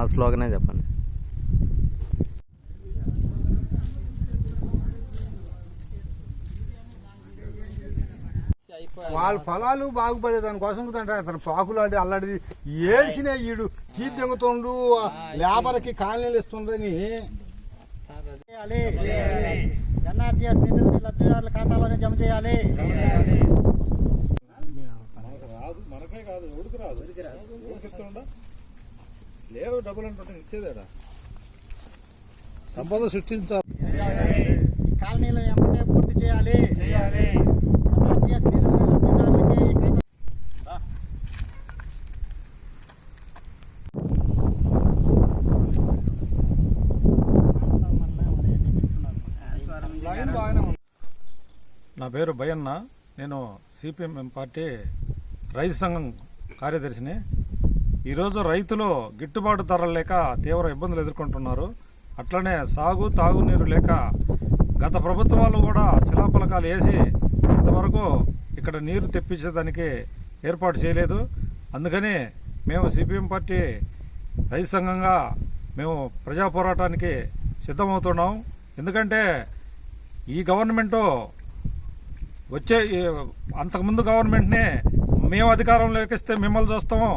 ఆ స్లోగనే చెప్పండి. వాళ్ళ ఫలాలు బాగుపడే దానికోసం అంటే అతను పాకులు అంటే అల్లడిది. ఏడ్చిన ఈడు టీ దెంగుతుండు. లేబర్కి కాలనీలు ఇస్తుండ్రని. ఎన్ఆర్టీఎస్ నిధులు లబ్ధిదారుల ఖాతాలోనే జమ చేయాలి. డబ్బులు అంటుంటే ఇచ్చేదేడా? సంపద సృష్టించాలి కాలనీలను ఎమ్మటే పూర్తి చేయాలి. చేయాలి. నా పేరు భయన్న. నేను సిపిఎం పార్టీ రైతు సంఘం కార్యదర్శిని. ఈరోజు రైతులు గిట్టుబాటు ధరలు లేక తీవ్ర ఇబ్బందులు ఎదుర్కొంటున్నారు. అట్లనే సాగు తాగునీరు లేక గత ప్రభుత్వాలు కూడా శిలాపలకాలు వేసి ఇంతవరకు ఇక్కడ నీరు తెప్పించేదానికి ఏర్పాటు చేయలేదు. అందుకని మేము సిపిఎం పార్టీ రైతు సంఘంగా మేము ప్రజా పోరాటానికి సిద్ధమవుతున్నాం. ఎందుకంటే ఈ గవర్నమెంటు వచ్చే అంతకుముందు గవర్నమెంట్ని మేము అధికారంలోకి ఎక్కిస్తే మిమ్మల్ని చూస్తాము.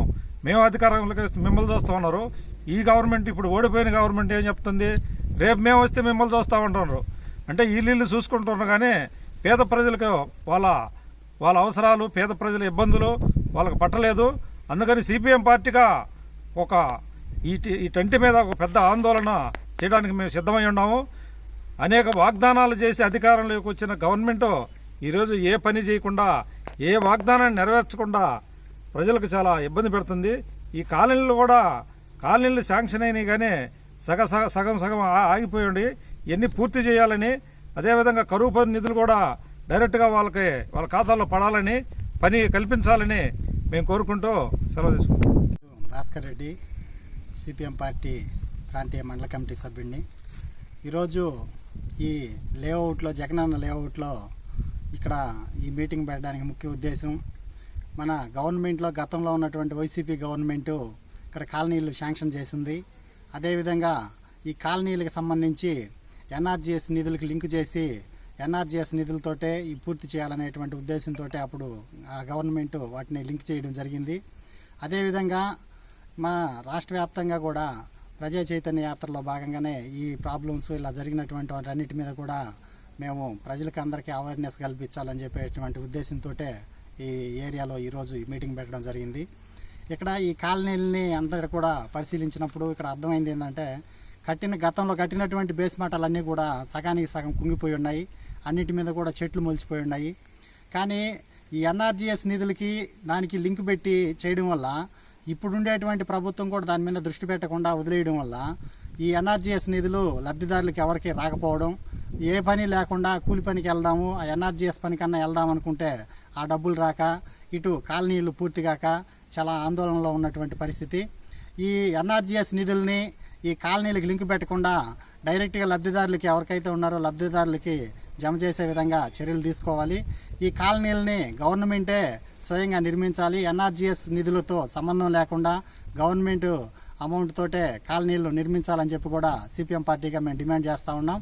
మేము అధికారంలోకి మిమ్మల్ని చూస్తూ ఉన్నారు. ఈ గవర్నమెంట్ ఇప్పుడు ఓడిపోయిన గవర్నమెంట్ ఏం చెప్తుంది? రేపు మేము వస్తే మిమ్మల్ని చూస్తూ ఉంటున్నారు. అంటే వీళ్ళు చూసుకుంటున్నారు కానీ పేద ప్రజలకు వాళ్ళ వాళ్ళ అవసరాలు పేద ప్రజల ఇబ్బందులు వాళ్ళకి పట్టలేదు. అందుకని సిపిఎం పార్టీగా ఒక ఈ ఈ టంటి మీద ఒక పెద్ద ఆందోళన చేయడానికి మేము సిద్ధమై ఉన్నాము. అనేక వాగ్దానాలు చేసి అధికారంలోకి వచ్చిన గవర్నమెంట్ ఈరోజు ఏ పని చేయకుండా ఏ వాగ్దానాన్ని నెరవేర్చకుండా ప్రజలకు చాలా ఇబ్బంది పెడుతుంది. ఈ కాలనీలు కూడా కాలనీలు శాంక్షన్ అయినాయి కానీ సగ సగ- సగం సగం ఆగిపోయండి ఆగిపోయి ఇవన్నీ పూర్తి చేయాలని అదేవిధంగా కరువు పని నిధులు కూడా డైరెక్ట్గా వాళ్ళకి వాళ్ళ ఖాతాలో పడాలని పని కల్పించాలని మేము కోరుకుంటూ సెలవు తీసుకుంటాం భాస్కర్ రెడ్డి సిపిఎం పార్టీ ప్రాంతీయ మండల కమిటీ సభ్యుడిని. ఈరోజు ఈ లేఅవుట్లో జగనన్న లేఅవుట్లో ఇక్కడ ఈ మీటింగ్ పెట్టడానికి ముఖ్య ఉద్దేశం మన గవర్నమెంట్లో గతంలో ఉన్నటువంటి వైసీపీ గవర్నమెంటు ఇక్కడ కాలనీలు శాంక్షన్ చేసింది. అదేవిధంగా ఈ కాలనీలకు సంబంధించి ఎన్ఆర్జీఎస్ నిధులకు లింక్ చేసి ఎన్ఆర్జీఎస్ నిధులతోటే ఈ పూర్తి చేయాలనేటువంటి ఉద్దేశంతో అప్పుడు ఆ గవర్నమెంట్ వాటిని లింక్ చేయడం జరిగింది. అదేవిధంగా మన రాష్ట్ర వ్యాప్తంగా కూడా ప్రజా చైతన్య యాత్రలో భాగంగానే ఈ ప్రాబ్లమ్స్ ఇలా జరిగినటువంటి వాటన్నిటి మీద కూడా మేము ప్రజలకు అందరికీ అవేర్నెస్ కల్పించాలని చెప్పేటువంటి ఉద్దేశంతో ఈ ఏరియాలో ఈరోజు ఈ మీటింగ్ పెట్టడం జరిగింది. ఇక్కడ ఈ కాలనీలని అందరు కూడా పరిశీలించినప్పుడు ఇక్కడ అర్థమైంది ఏంటంటే కట్టిన గతంలో కట్టినటువంటి బేస్ మాటలన్నీ కూడా సగానికి సగం కుంగిపోయి ఉన్నాయి. అన్నిటి మీద కూడా చెట్లు మొలిచిపోయి ఉన్నాయి. కానీ ఈ ఎన్ఆర్జీఎస్ నిధులకి దానికి లింక్ పెట్టి చేయడం వల్ల ఇప్పుడుండేటువంటి ప్రభుత్వం కూడా దాని మీద దృష్టి పెట్టకుండా వదిలేయడం వల్ల ఈ ఎన్ఆర్జీఎస్ నిధులు లబ్ధిదారులకు ఎవరికి రాకపోవడం ఏ పని లేకుండా కూలి పనికి వెళ్దాము ఆ ఎన్ఆర్జీఎస్ పనికన్నా వెళ్దాం అనుకుంటే ఆ డబ్బులు రాక ఇటు కాలనీలు పూర్తిగాక చాలా ఆందోళనలో ఉన్నటువంటి పరిస్థితి. ఈ ఎన్ఆర్జీఎస్ నిధుల్ని ఈ కాలనీలకు లింక్ పెట్టకుండా డైరెక్ట్గా లబ్ధిదారులకి ఎవరికైతే ఉన్నారో లబ్ధిదారులకి జమ చేసే విధంగా చర్యలు తీసుకోవాలి. ఈ కాలనీలని గవర్నమెంటే స్వయంగా నిర్మించాలి. ఎన్ఆర్జీఎస్ నిధులతో సంబంధం లేకుండా గవర్నమెంట్ అమౌంట్ తోటే కాలనీలు నిర్మించాలని చెప్పి కూడా సిపిఎం పార్టీగా మేము డిమాండ్ చేస్తూ ఉన్నాం.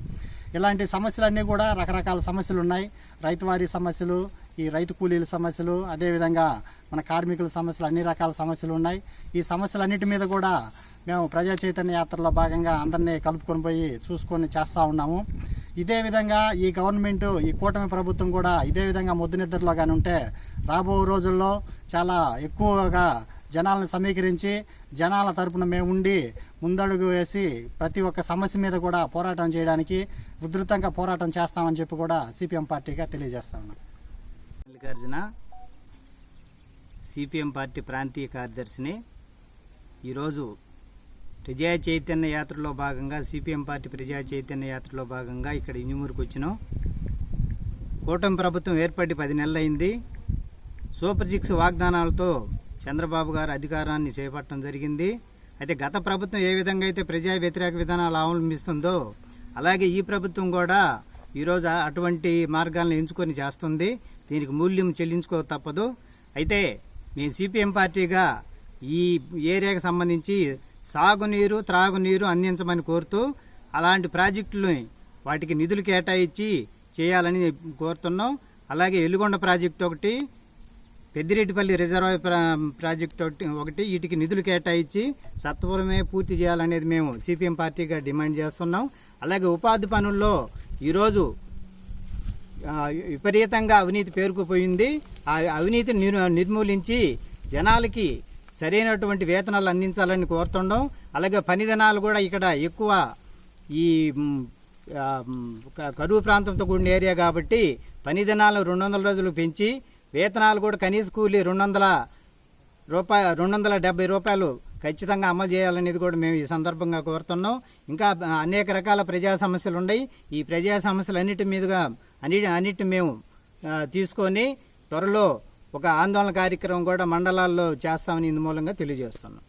ఇలాంటి సమస్యలన్నీ కూడా రకరకాల సమస్యలు ఉన్నాయి. రైతువారీ సమస్యలు ఈ రైతు కూలీల సమస్యలు అదేవిధంగా మన కార్మికుల సమస్యలు అన్ని రకాల సమస్యలు ఉన్నాయి. ఈ సమస్యలన్నిటి మీద కూడా మేము ప్రజా చైతన్య యాత్రలో భాగంగా అందరినీ కలుపుకొని పోయి చూసుకొని చేస్తూ ఉన్నాము. ఇదే విధంగా ఈ గవర్నమెంట్ ఈ కూటమి ప్రభుత్వం కూడా ఇదే విధంగా ముద్దు నిద్రలో కానీ ఉంటే రాబో రోజుల్లో చాలా ఎక్కువగా జనాలను సమీకరించి జనాల తరపున మేము ఉండి ముందడుగు వేసి ప్రతి ఒక్క సమస్య మీద కూడా పోరాటం చేయడానికి ఉధృతంగా పోరాటం చేస్తామని చెప్పి కూడా సిపిఎం పార్టీగా తెలియజేస్తా ఉన్నాం. మల్లికార్జున సిపిఎం పార్టీ ప్రాంతీయ కార్యదర్శిని ఈరోజు ప్రజా చైతన్య యాత్రలో భాగంగా సిపిఎం పార్టీ ప్రజా చైతన్య యాత్రలో భాగంగా ఇక్కడ ఇంజమూరుకు వచ్చినాం. కూటమి ప్రభుత్వం ఏర్పడి పది నెలలైంది. సూపర్ సిక్స్ వాగ్దానాలతో చంద్రబాబు గారు అధికారాన్ని చేపట్టడం జరిగింది. అయితే గత ప్రభుత్వం ఏ విధంగా అయితే ప్రజా వ్యతిరేక విధానాలు అవలంబిస్తుందో అలాగే ఈ ప్రభుత్వం కూడా ఈరోజు అటువంటి మార్గాలను ఎంచుకొని చేస్తుంది. దీనికి మూల్యం చెల్లించుకో తప్పదు. అయితే మేము సిపిఎం పార్టీగా ఈ ఏరియాకి సంబంధించి సాగునీరు త్రాగునీరు అందించమని కోరుతూ అలాంటి ప్రాజెక్టులని వాటికి నిధులు కేటాయించి చేయాలని కోరుతున్నాం. అలాగే ఎల్లుగొండ ప్రాజెక్టు ఒకటి పెద్దిరెడ్డిపల్లి రిజర్వాయర్ ప్రా ప్రాజెక్ట్ ఒకటి ఒకటి వీటికి నిధులు కేటాయించి సత్వరమే పూర్తి చేయాలనేది మేము సిపిఎం పార్టీగా డిమాండ్ చేస్తున్నాం. అలాగే ఉపాధి పనుల్లో ఈరోజు విపరీతంగా అవినీతి పేరుకుపోయింది. ఆ అవినీతిని నిర్- నిర్మూలించి జనాలకి సరైనటువంటి వేతనాలు అందించాలని కోరుతుండం అలాగే పని దినాలు కూడా ఇక్కడ ఎక్కువ ఈ కరువు ప్రాంతంతో కూడిన ఏరియా కాబట్టి పని దినాలు రెండు వందల రోజులు పెంచి వేతనాలు కూడా కనీస కూలీ రెండు వందల రూపాయ రెండు వందల డెబ్బై రూపాయలు ఖచ్చితంగా అమలు చేయాలనేది కూడా మేము ఈ సందర్భంగా కోరుతున్నాం. ఇంకా అనేక రకాల ప్రజా సమస్యలు ఉన్నాయి. ఈ ప్రజా సమస్యలు అన్నిటి మీదుగా అన్ని అన్నిటి మేము తీసుకొని త్వరలో ఒక ఆందోళన కార్యక్రమం కూడా మండలాల్లో చేస్తామని ఇందు మూలంగా తెలియజేస్తున్నాం.